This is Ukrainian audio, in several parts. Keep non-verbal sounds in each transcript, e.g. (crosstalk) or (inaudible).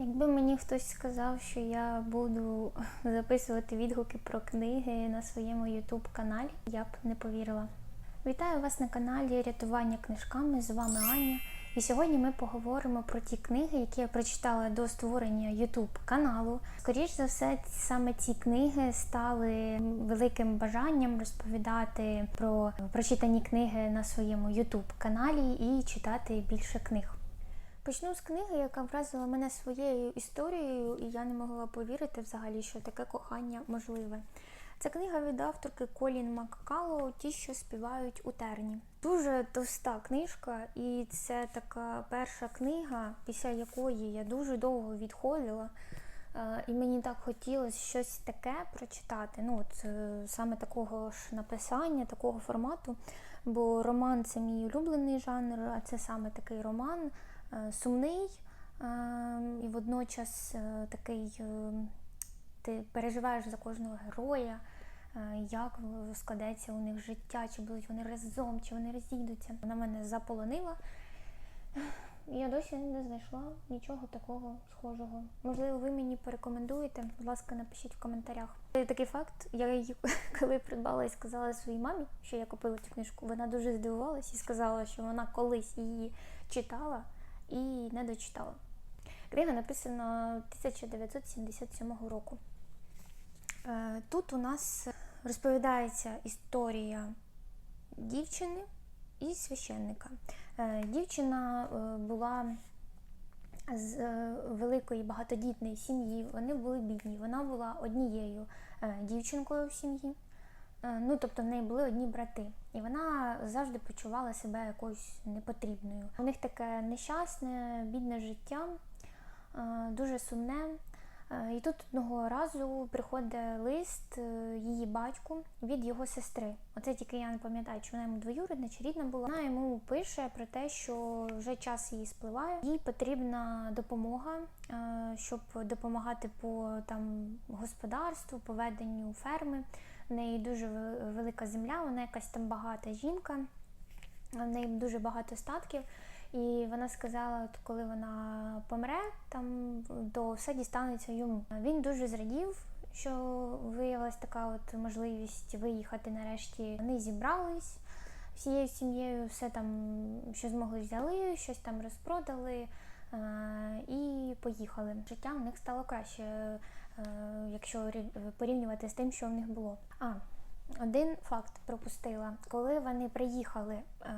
Якби мені хтось сказав, що я буду (laughs) записувати відгуки про книги на своєму YouTube каналі, я б не повірила. Вітаю вас на каналі Рятування книжками. З вами Аня. І сьогодні ми поговоримо про ті книги, які я прочитала до створення YouTube каналу. Скоріш за все, саме ці книги стали великим бажанням розповідати про прочитані книги на своєму YouTube каналі і читати більше книг. Почну з книги, яка вразила мене своєю історією, і я не могла повірити взагалі, що таке кохання можливе. Це книга від авторки Колін Маккало Ті, що співають у терні. Дуже товста книжка, і це така перша книга, після якої я дуже довго відходила. Е, І мені так хотілося щось таке прочитати. Ну, от е, саме такого ж написання, такого формату. Бо роман це мій улюблений жанр, а це саме такий роман сумний е, і водночас е, такий. е, ти переживаєш за кожного героя, е, як складеться у них життя, чи будуть вони разом, чи вони розійдуться. Вона мене заполонила. Я досі не знайшла нічого такого схожого. Можливо, ви мені порекомендуєте. Будь ласка, напишіть в коментарях. Такий факт, я її (laughs) коли придбала і сказала своїй мамі, що я купила цю книжку, вона дуже здивувалась і сказала, що вона колись її читала і не дочитала. Книга написана 1977 року. Е, Тут у нас розповідається історія дівчини і священника. Е, Дівчина е, була з великої багатодітної сім'ї, вони були бідні. Вона була однією дівчинкою в сім'ї. Е, Ну, тобто в неї були одні брати, і вона завжди почувала себе якоюсь непотрібною. У них таке нещасне, бідне життя, е, дуже сумне. Е, І тут одного разу приходить лист її батьку від його сестри. Оце тільки я не пам'ятаю, чи вона йому двоюрідна, чи рідна була. Вона йому пише про те, що вже час її спливає. Їй потрібна допомога, щоб допомагати по там господарству, по веденню ферми. В неї дуже ве- велика земля, вона якась там багата жінка. В неї дуже багато статків. І вона сказала, от коли вона помре, там то все дістанеться йому. Він дуже зрадів, що виявилась така от можливість виїхати нарешті. Вони зібрались всією сім'єю, все там, що змогли, взяли, щось там розпродали е, і поїхали. Життя в них стало краще, якщо порівнювати з тим, що в них було. А один факт пропустила, коли вони приїхали. Е,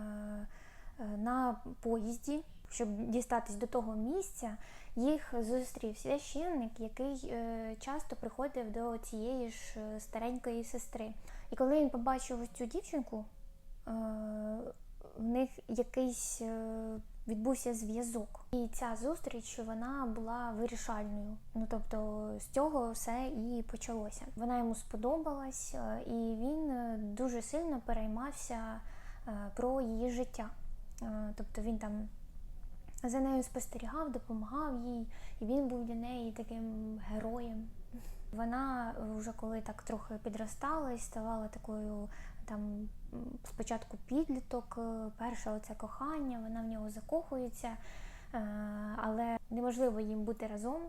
е, на поїзді, щоб дістатись до того місця, їх зустрів священник, який е, часто приходив до цієї ж е, старенької сестри. І коли він побачив цю дівчинку, е, в них якийсь е, відбувся зв'язок. І ця зустріч вона була вирішальною. Ну тобто з цього все і почалося. Вона йому сподобалась, е, і він е, дуже сильно переймався е, про її життя. Тобто він там за нею спостерігав, допомагав їй, і він був для неї таким героєм. Вона вже коли так трохи підростала і ставала такою там спочатку підліток, е, перше оце кохання, вона в нього закохується, е, але неможливо їм бути разом.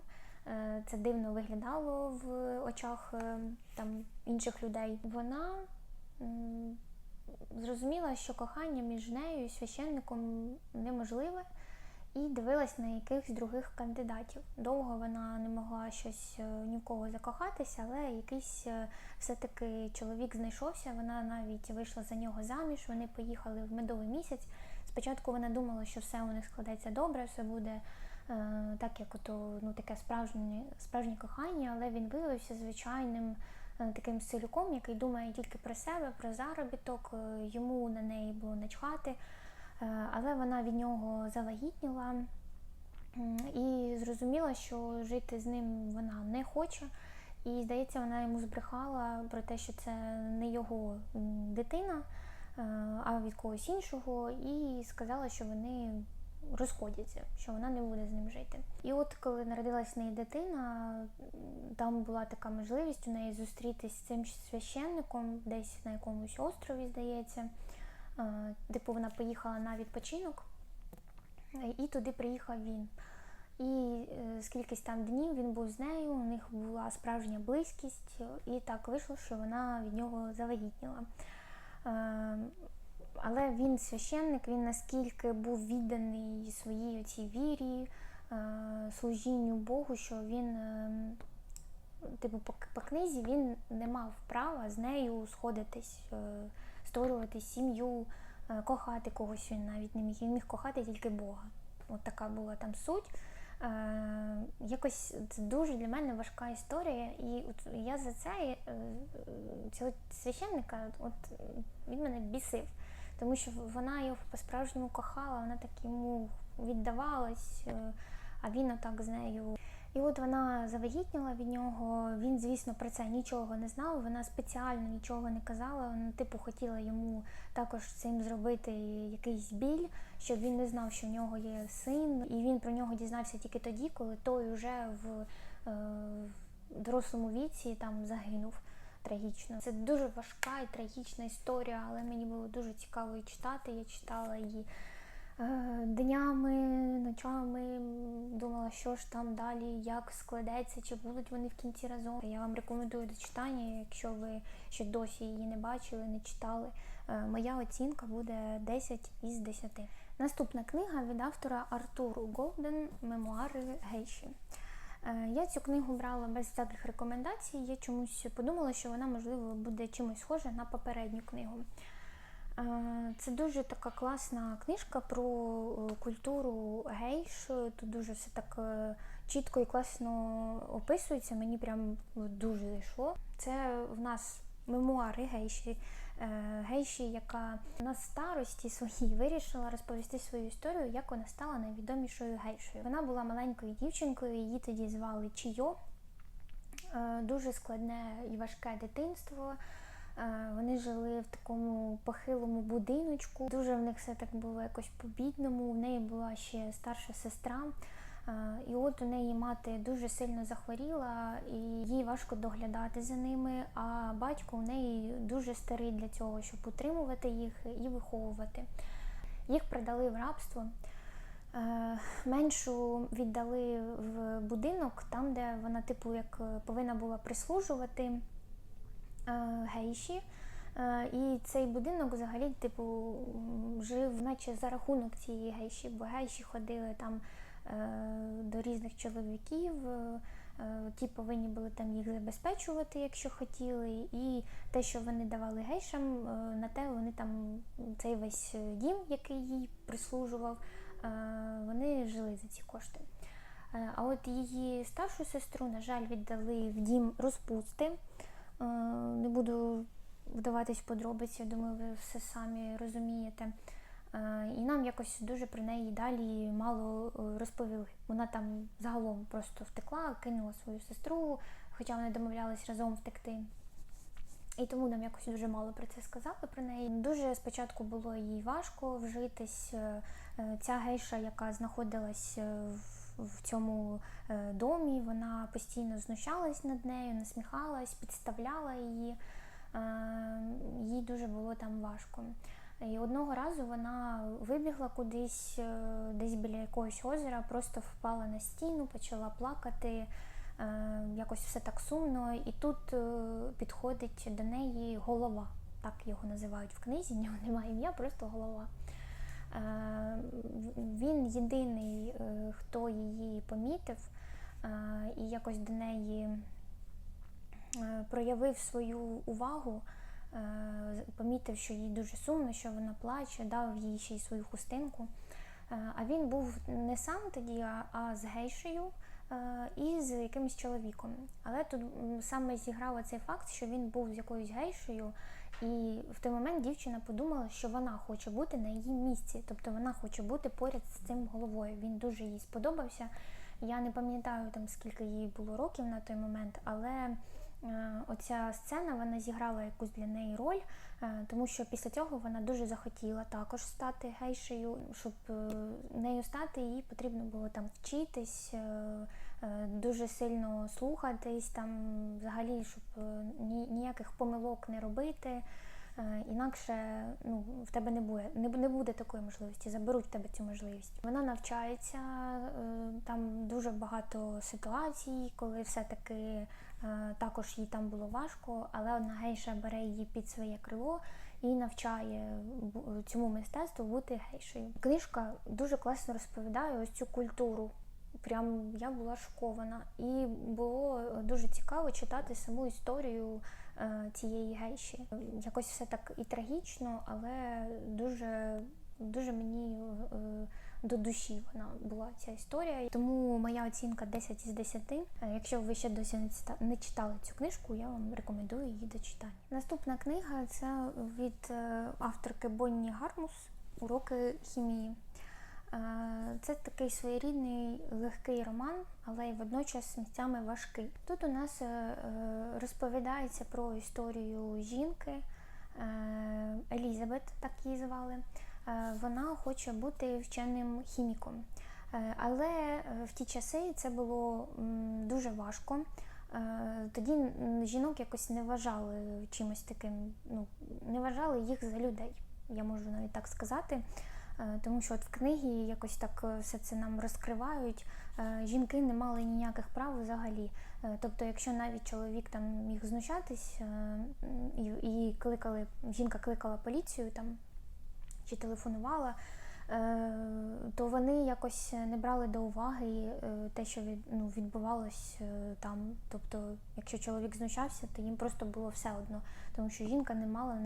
Е, Це дивно виглядало в очах там інших людей. Вона зрозуміла, що кохання між нею і священником неможливе, і дивилась на якихось других кандидатів. Довго вона не могла щось е, ні в кого закохатися, але якийсь е, все-таки чоловік знайшовся. Вона навіть вийшла за нього заміж. Вони поїхали в медовий місяць. Спочатку вона думала, що все у них складеться добре, все буде е, так, як ото ну таке справжнє справжнє кохання, але він виявився звичайним е, таким селюком, який думає тільки про себе, про заробіток. Йому на неї було начхати, але вона від нього завагітніла і зрозуміла, що жити з ним вона не хоче. І, здається, вона йому збрехала про те, що це не його дитина, е, а від когось іншого, і сказала, що вони розходяться, що вона не буде з ним жити. І от коли народилась в неї дитина, там була така можливість у неї зустрітись з цим священником десь на якомусь острові, здається. Е, Типу вона поїхала на відпочинок, е, і туди приїхав він. І е, скількись там днів він був з нею, у них була справжня близькість, і так вийшло, що вона від нього завагітніла. Але він священник, він наскільки був відданий своїй цій вірі, служінню Богу, що він, типу, по книзі він не мав права з нею сходитись, створювати сім'ю, е, кохати когось він навіть не міг. Він міг кохати тільки Бога. От така була там суть. Е, якось це дуже для мене важка історія, і от я за це е, цього священника, от він мене бісив, тому що вона його по-справжньому кохала, вона так йому віддавалась, а він отак з нею. І от вона завагітніла від нього. Він, звісно, про це нічого не знав. Вона спеціально нічого не казала. Вона, типу, хотіла йому також цим зробити якийсь біль, щоб він не знав, що в нього є син. І він про нього дізнався тільки тоді, коли той вже в е, дорослому віці там загинув трагічно. Це дуже важка і трагічна історія, але мені було дуже цікаво її читати. Я читала її днями, ночами, думала, що ж там далі, як складеться, чи будуть вони в кінці разом. Я вам рекомендую до читання, якщо ви ще досі її не бачили, не читали. Е, Моя оцінка буде 10 із 10. Наступна книга від автора Артуру Голден Мемуари Гейші. Е, Я цю книгу брала без всяких рекомендацій. Я чомусь подумала, що вона, можливо, буде чимось схожа на попередню книгу. Е, Це дуже така класна книжка про е, культуру гейш. Тут дуже все так е, чітко і класно описується. Мені прям дуже зайшло. Це в нас мемуари гейші, гейші, яка на старості своїй вирішила розповісти свою історію, як вона стала найвідомішою гейшою. Вона була маленькою дівчинкою, її тоді звали Чійо. Дуже складне і важке дитинство. Вони жили в такому похилому будиночку. Дуже в них все так було якось по-бідному. В неї була ще старша сестра. І от у неї мати дуже сильно захворіла, і їй важко доглядати за ними. А батько у неї дуже старий для цього, щоб утримувати їх і виховувати. Їх продали в рабство. Е, Меншу віддали в будинок, там, де вона, типу, як повинна була прислужувати гейші. Е, І цей будинок взагалі, типу, жив, наче за рахунок цієї гейші, бо гейші ходили там е, до різних чоловіків. е, е, Ті повинні були там їх забезпечувати, якщо хотіли, і те, що вони давали гейшам, е, на те вони там цей весь дім, який їй прислужував, е, вони жили за ці кошти. Е, А от її старшу сестру, на жаль, віддали в дім розпусти. Е, Не буду вдаватись в подробиці, думаю, ви все самі розумієте. Е, І нам якось дуже про неї далі мало е, розповіли. Вона там загалом просто втекла, кинула свою сестру, хоча вони домовлялись разом втекти. І тому нам якось дуже мало про це сказали про неї. Дуже спочатку було їй важко вжитись. Ця гейша, яка знаходилась в- в цьому е, домі, вона постійно знущалась над нею, насміхалась, підставляла її. Е, Їй дуже було там важко. І одного разу вона вибігла кудись, е, десь біля якогось озера, просто впала на стіну, почала плакати. Якось все так сумно, і тут підходить до неї голова, так його називають в книзі, в нього немає ім'я, просто голова. Е, Він єдиний, е, хто її помітив е, і якось до неї проявив свою увагу, помітив, що їй дуже сумно, що вона плаче, дав їй ще й свою хустинку. А він був не сам тоді, а- з гейшею і з якимось чоловіком. Але тут саме зіграв цей факт, що він був з якоюсь гейшею, і в той момент дівчина подумала, що вона хоче бути на її місці, тобто вона хоче бути поряд з цим головою. Він дуже їй сподобався. Я не пам'ятаю там скільки їй було років на той момент, але е, оця сцена вона зіграла якусь для неї роль, тому що після цього вона дуже захотіла також стати гейшею. Щоб е, нею стати, їй потрібно було там вчитись, е, е, дуже сильно слухатись, там взагалі, щоб е, ніяких помилок не робити. Е, Інакше ну, в тебе не буде, не, буде такої можливості, заберуть в тебе цю можливість. Вона навчається, е, там дуже багато ситуацій, коли все-таки е, також їй там було важко, але одна гейша бере її під своє крило і навчає цьому мистецтву бути гейшею. Книжка дуже класно розповідає ось цю культуру. Прям я була шокована. І було дуже цікаво читати саму історію е, цієї гейші. Якось все так і трагічно, але дуже, дуже мені е, до душі вона була ця історія. Тому моя оцінка 10 із 10. Е, Якщо ви ще досі не читали цю книжку, я вам рекомендую її до читання. Наступна книга це від е, авторки Бонні Гармус Уроки хімії. Е, Це такий своєрідний легкий роман, але й водночас місцями важкий. Тут у нас розповідається про історію жінки Елізабет, так її звали. Е, Вона хоче бути вченим хіміком. Е, Але е, в ті часи це було дуже важко. Тоді жінок якось не вважали чимось таким, ну не вважали їх за людей, я можу навіть так сказати. Тому що от в книгі якось так все це нам розкривають. Жінки не мали ніяких прав взагалі. Тобто, якщо навіть чоловік там міг знущатись і кликали, жінка кликала поліцію там чи телефонувала, е, то вони якось не брали до уваги е, те, що ну, відбувалось е, там. Тобто, якщо чоловік знущався, то їм просто було все одно, тому що жінка не мала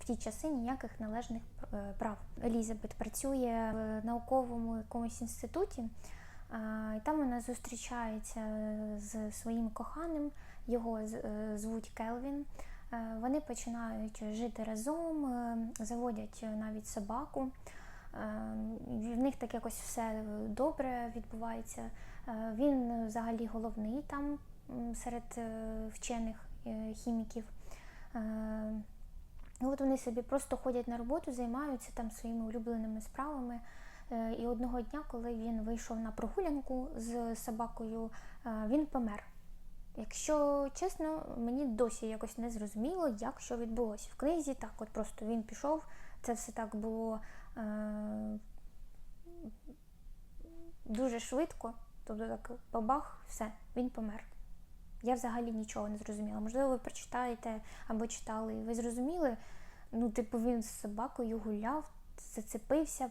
в ті часи ніяких належних прав. Елізабет працює в науковому якомусь інституті. І там вона зустрічається з своїм коханим, його звуть Келвін. Е, Вони починають жити разом, е, заводять навіть собаку. Е, В них так якось все добре відбувається. Він взагалі головний там серед вчених хіміків. Ну, от вони собі просто ходять на роботу, займаються там своїми улюбленими справами. І одного дня, коли він вийшов на прогулянку з собакою, він помер. Якщо чесно, мені досі якось не зрозуміло, як що відбулося. В книзі так, от просто він пішов, це все так було е- дуже швидко, тобто так бабах, все, він помер. Я взагалі нічого не зрозуміла. Можливо, ви прочитаєте або читали, і ви зрозуміли. Ну, типу, він з собакою гуляв, зацепився,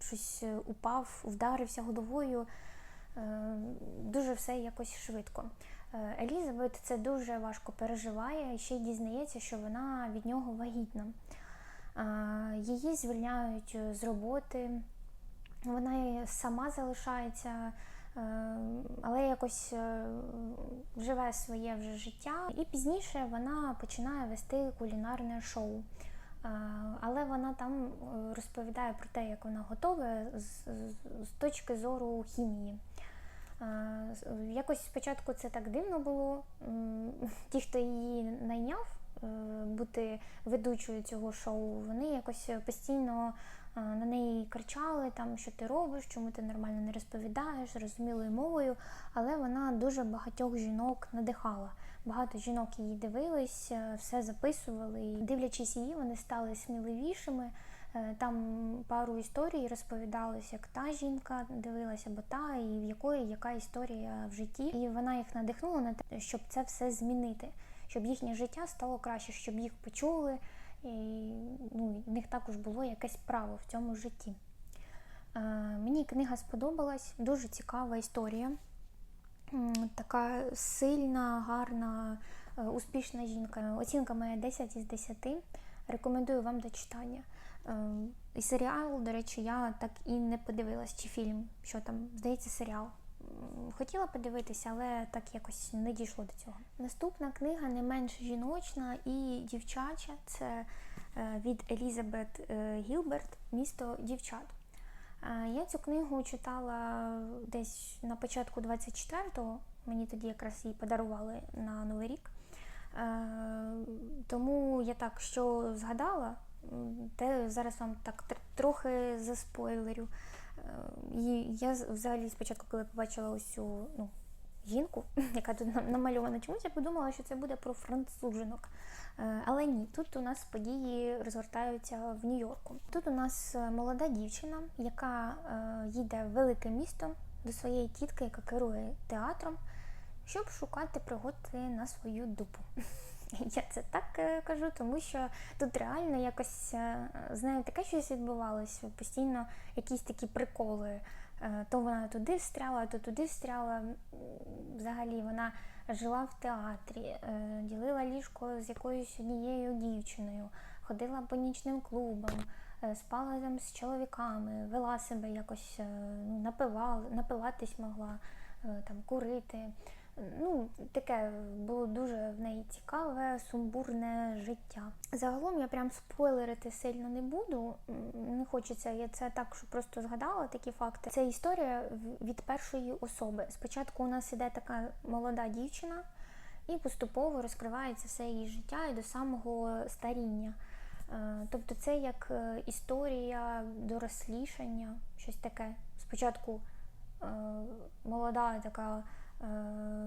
щось е, упав, вдарився головою. Е, Дуже все якось швидко. Е, Елізабет це дуже важко переживає і ще й дізнається, що вона від нього вагітна. Е, Її звільняють з роботи, вона сама залишається, але якось живе своє вже життя. І пізніше вона починає вести кулінарне шоу. Але вона там розповідає про те, як вона з- з точки зору хімії. Якось спочатку це так дивно було. (laughs) Ті, хто її найняв е, бути ведучою цього шоу, вони якось постійно е, на неї кричали, там, що ти робиш, чому ти нормально не розповідаєш, зрозумілою мовою. Але вона дуже багатьох жінок надихала. Багато жінок її дивились, е, все записували. І дивлячись її, вони стали сміливішими. Е, Там пару історій розповідалось, як та жінка дивилася, або та, і в якої яка історія в житті. І вона їх надихнула на те, щоб це все змінити, щоб їхнє життя стало краще, щоб їх почули, і ну, в них також було якесь право в цьому житті. Е, Мені книга сподобалась, дуже цікава історія. Така сильна, гарна, е, успішна жінка. Оцінка моя 10 із 10. Рекомендую вам до читання. Е, І серіал, до речі, я так і не подивилась, чи фільм, що там, здається, серіал. Хотіла подивитися, але так якось не дійшло до цього. Наступна книга не менш жіночна і дівчача. Це е, від Елізабет е, Гілберт Місто дівчат. Я цю книгу читала десь на початку 24-го. Мені тоді якраз її подарували на Новий рік. Тому я так що згадала, те зараз вам так трохи заспойлерю. Е, І я взагалі спочатку, коли побачила цю ну, жінку, (laughs) яка тут нам- намальована. Чомусь я подумала, що це буде про францужинок. Е, Але ні, тут у нас події розгортаються в Нью-Йорку. Тут у нас е, молода дівчина, яка їде в велике місто до своєї тітки, яка керує театром, щоб шукати пригоди на свою дупу. (laughs) (laughs) Я це так е, кажу, тому що тут реально якось е, з таке щось відбувалося. Постійно якісь такі приколи. Е, То вона туди встряла, то туди встряла. Взагалі вона жила в театрі, ділила ліжко з якоюсь однією дівчиною, ходила по нічним клубам, спала там з чоловіками, вела себе якось, ну, напивала, напиватись могла, там, курити. Ну, таке було дуже в неї цікаве, сумбурне життя. Загалом я прям спойлерити сильно не буду. Не хочеться, я це так, що просто згадала такі факти. Це історія від першої особи. Спочатку у нас іде така молода дівчина, і поступово розкривається все її життя і до самого старіння. Е, Тобто це як е, історія дорослішання, щось таке. Спочатку е, молода така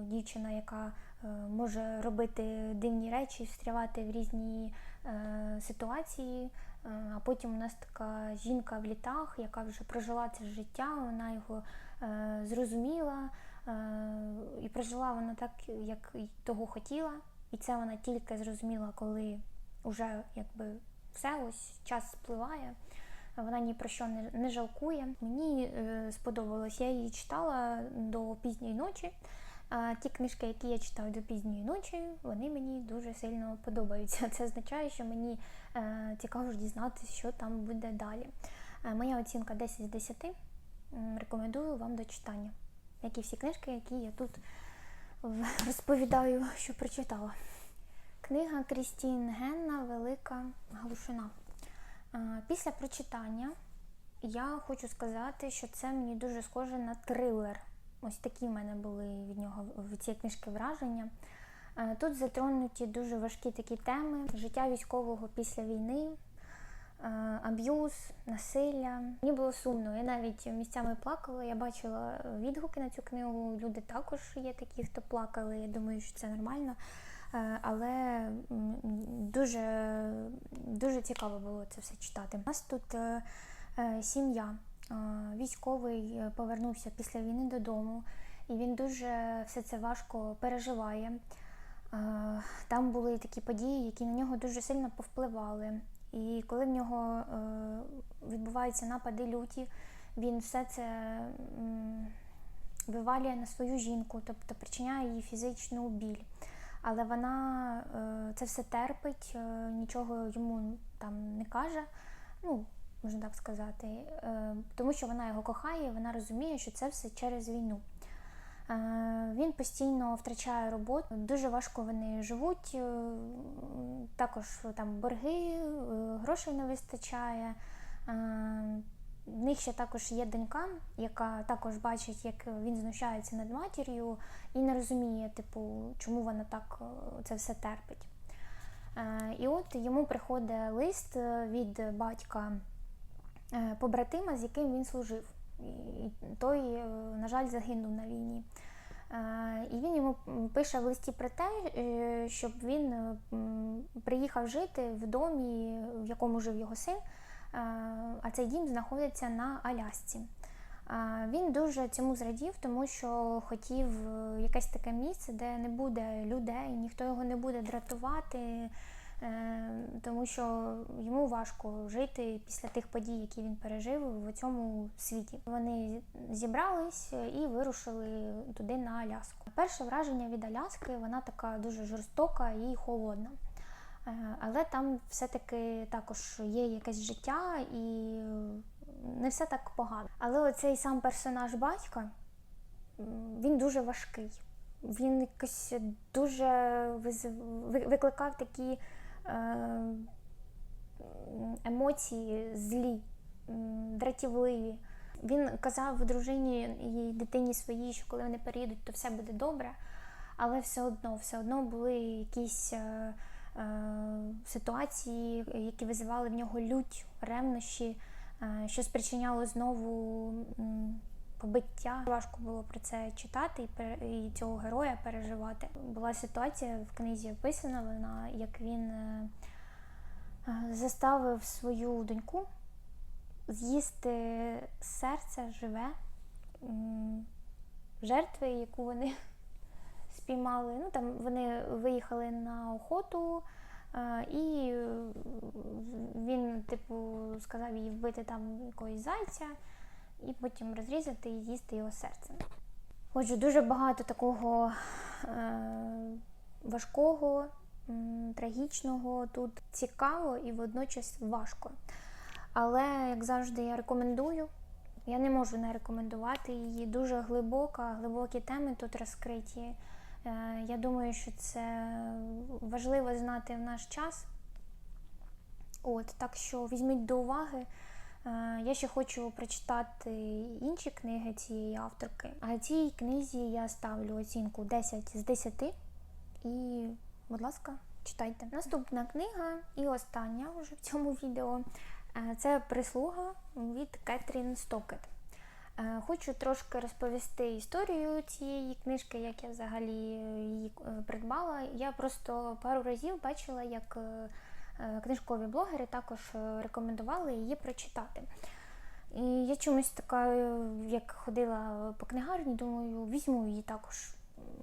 дівчина, яка е, може робити дивні речі, встрявати в різні е, ситуації. Е, А потім у нас така жінка в літах, яка вже прожила це життя, вона його е, зрозуміла е, і прожила вона так, як того хотіла. І це вона тільки зрозуміла, коли вже якби все ось час спливає. Вона ні про що не, не жалкує. Мені е, сподобалось, я її читала до пізньої ночі. А ті книжки, які я читаю до пізньої ночі, вони мені дуже сильно подобаються. (laughs) Це означає, що мені е, цікаво дізнатися, що там буде далі. Е, моя оцінка 10 з 10. Рекомендую вам до читання, як і всі книжки, які я тут (laughs) розповідаю, що прочитала. Книга Крістін Генна Велика Глушина. Після прочитання я хочу сказати, що це мені дуже схоже на трилер. Ось такі в мене були від нього від цієї книжки враження. Тут затронуті дуже важкі такі теми: життя військового після війни, аб'юз, насилля. Мені було сумно. Я навіть місцями плакала. Я бачила відгуки на цю книгу. Люди також є такі, хто плакали. Я думаю, що це нормально. Е, Але дуже, дуже цікаво було це все читати. У нас тут е, е, сім'я. Військовий повернувся після війни додому, і він дуже все це важко переживає. Там були такі події, які на нього дуже сильно повпливали. І коли в нього відбуваються напади люті, він все це вивалює на свою жінку, тобто причиняє їй фізичну біль. Але вона е, це все терпить, е, нічого йому там не каже, ну, можна так сказати, е, тому що вона його кохає, вона розуміє, що це все через війну. Він постійно втрачає роботу, дуже важко вони живуть, також там борги, грошей не вистачає. В них ще також є донька, яка також бачить, як він знущається над матір'ю, і не розуміє, типу, чому вона так е, це все терпить. Е, І от йому приходить лист е, від батька побратима, з яким він служив. І той, на жаль, загинув на війні. І він йому пише в листі про те, щоб він приїхав жити в домі, в якому жив його син, а цей дім знаходиться на Алясці. Е, Він дуже цьому зрадів, тому що хотів е, якесь таке місце, де не буде людей, ніхто його не буде дратувати, е, тому що йому важко жити після тих подій, які він пережив в цьому світі. Вони зібрались і вирушили туди на Аляску. Перше враження від Аляски вона така дуже жорстока і холодна. Е, Але там все-таки також є якесь життя і не все так погано. Але оцей сам персонаж батька, він дуже важкий. Він якось дуже викликав такі е, емоції злі, дратівливі. Він казав дружині і дитині своїй, що коли вони переїдуть, то все буде добре. Але все одно, все одно були якісь е, е, ситуації, які визивали в нього лють, ревнощі, е, що спричиняло знову м, биття. Важко було про це читати і, цього героя переживати. Була ситуація в книзі описана вона, як він е, е, заставив свою доньку з'їсти серце живе жертви, яку вони (laughs) спіймали. Ну там вони охоту. е, І е, він, типу, сказав їй вбити там якогось зайця і потім розрізати і з'їсти його серце. Отже, дуже багато такого е, важкого, трагічного тут цікаво і водночас важко. Але, як завжди, я рекомендую. Я не можу не рекомендувати її. Дуже глибока, глибокі теми тут розкриті. Е, Я думаю, що це важливо знати в наш час. От, так що візьміть до уваги. Е, Я ще хочу прочитати інші книги цієї авторки. А цій книзі я ставлю оцінку 10 з 10. І, будь ласка, читайте. Наступна книга і остання вже в цьому відео е, це прислуга від Кетрін Стокет. Е, Хочу трошки розповісти історію цієї книжки, як я взагалі її е, придбала. Я просто пару разів бачила, як е, е, книжкові блогери також е, рекомендували її прочитати. І я чомусь така, е, як ходила по книгарні, думаю, візьму її також.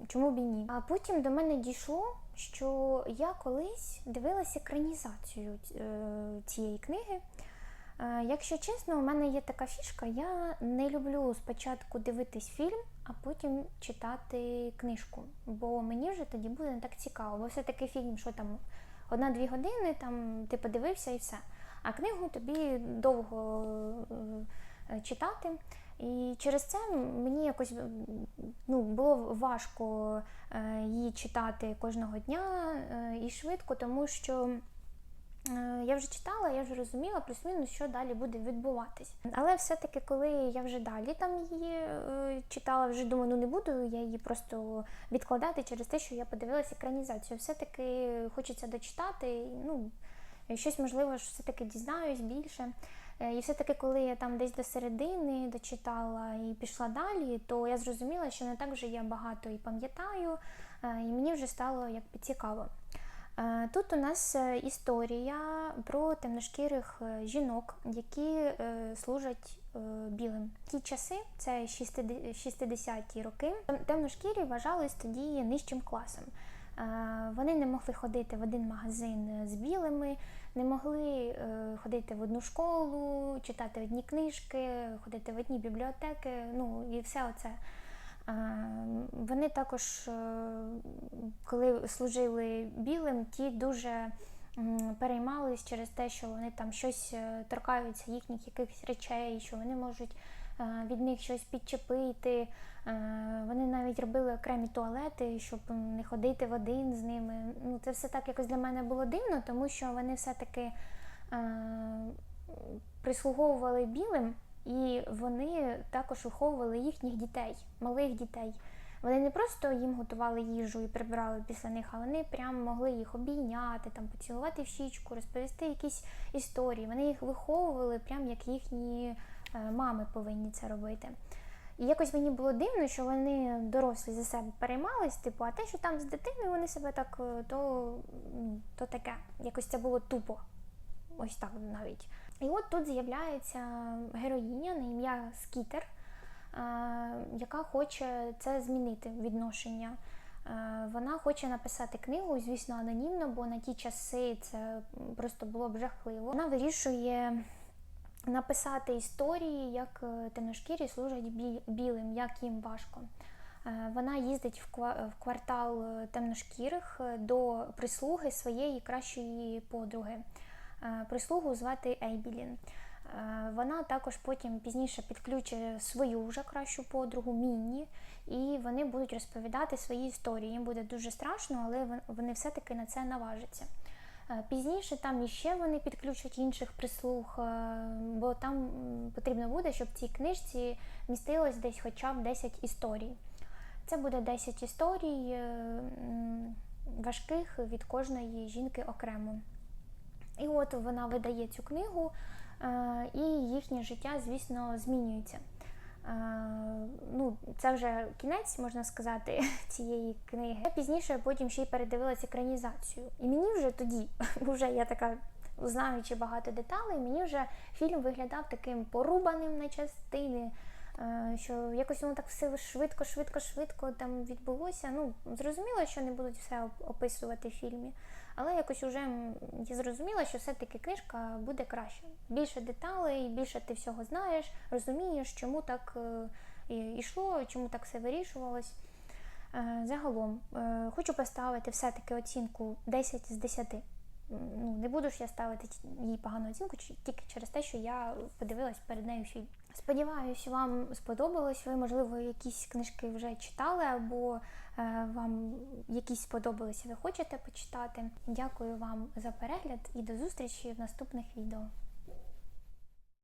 Чому б і ні? А потім до мене дійшло, що я колись дивилася екранізацію е, цієї книги. Е, Якщо чесно, у мене є така фішка, я не люблю спочатку дивитись фільм, а потім читати книжку. Бо мені вже тоді буде не так цікаво. Бо все-таки фільм, що там одна-дві години, там ти подивився і все. А книгу тобі довго е, читати. І через це мені якось ну, було важко е, її читати кожного дня і швидко, тому що. Е, Я вже читала, я вже розуміла плюс-мінус, що далі буде відбуватись. Але все-таки, коли я вже далі там її е, читала, вже думаю, ну не буду я її просто відкладати через те, що я подивилася екранізацію. Все-таки хочеться дочитати, ну щось можливо, що все-таки дізнаюсь більше. Е, І все-таки, коли я там десь до середини дочитала і пішла далі, то я зрозуміла, що не так вже я багато і пам'ятаю, і мені вже стало якби цікаво. Е, Тут у нас е, історія про темношкірих е, жінок, які служать білим. Ті часи, це 60-ті роки, темношкірі вважались тоді нижчим класом. Вони не могли ходити в один магазин з білими, не могли ходити в одну школу, читати одні книжки, ходити в одні бібліотеки, ну і все оце. Вони також, е, коли служили білим, ті дуже переймались через те, що вони там щось е, торкаються їхніх якихось речей, що вони можуть е, від них щось підчепити. Вони навіть робили окремі туалети, щоб не ходити в один з ними. Ну, це все так якось для мене було дивно, тому що вони все-таки прислуговували білим, і вони також виховували їхніх дітей, малих дітей. Вони не просто їм готували їжу і прибирали після них, а вони прям могли їх обійняти, там, поцілувати в щічку, розповісти якісь історії. Вони їх виховували, прям як їхні е, мами повинні це робити. І якось мені було дивно, що вони дорослі за себе переймались, типу, а те, що там з дитиною вони себе так, е, то, то таке. Якось це було тупо. Ось так навіть. І от тут з'являється героїня на ім'я Скітер, е, яка хоче це змінити відношення. Е, Вона хоче написати книгу, звісно, анонімно, бо на ті часи це просто було б жахливо. Вона вирішує написати історії, як е, темношкірі служать білим, як їм важко. Вона їздить в квартал темношкірих до прислуги своєї кращої подруги. Е, Прислугу звати Ейбілін. Е, Вона також потім пізніше підключить свою вже кращу подругу Мінні, і вони будуть розповідати свої історії. Їм буде дуже страшно, але вони все-таки на це наважаться. Е, Пізніше там іще вони підключать інших прислуг, бо там потрібно буде, щоб в цій книжці містилось десь хоча б 10 історій. Це буде 10 історій важких від кожної жінки окремо. І от вона видає цю книгу, е, і їхнє життя, звісно, змінюється. Е, ну, це вже кінець, можна сказати, (laughs) цієї книги. Я пізніше потім ще й передивилася екранізацію. І мені вже тоді, (laughs) вже я така знаючи багато деталей, мені вже фільм виглядав таким порубаним на частини. Е, Що якось воно так все швидко, швидко, швидко там відбулося. Ну, зрозуміло, що не будуть все описувати в фільмі, але якось уже м, я зрозуміла, що все-таки книжка буде краще. Більше деталей, більше ти всього знаєш, розумієш, чому так е, йшло, чому так все вирішувалось. Е, Загалом е, хочу поставити все-таки оцінку 10 з 10. Ну, не буду ж я ставити їй погану оцінку тільки через те, що я подивилась перед нею фільм. Сподіваюсь, вам сподобалось. Ви, можливо, якісь книжки вже читали, або е, вам якісь сподобалися, ви хочете почитати. Дякую вам за перегляд і до зустрічі в наступних відео.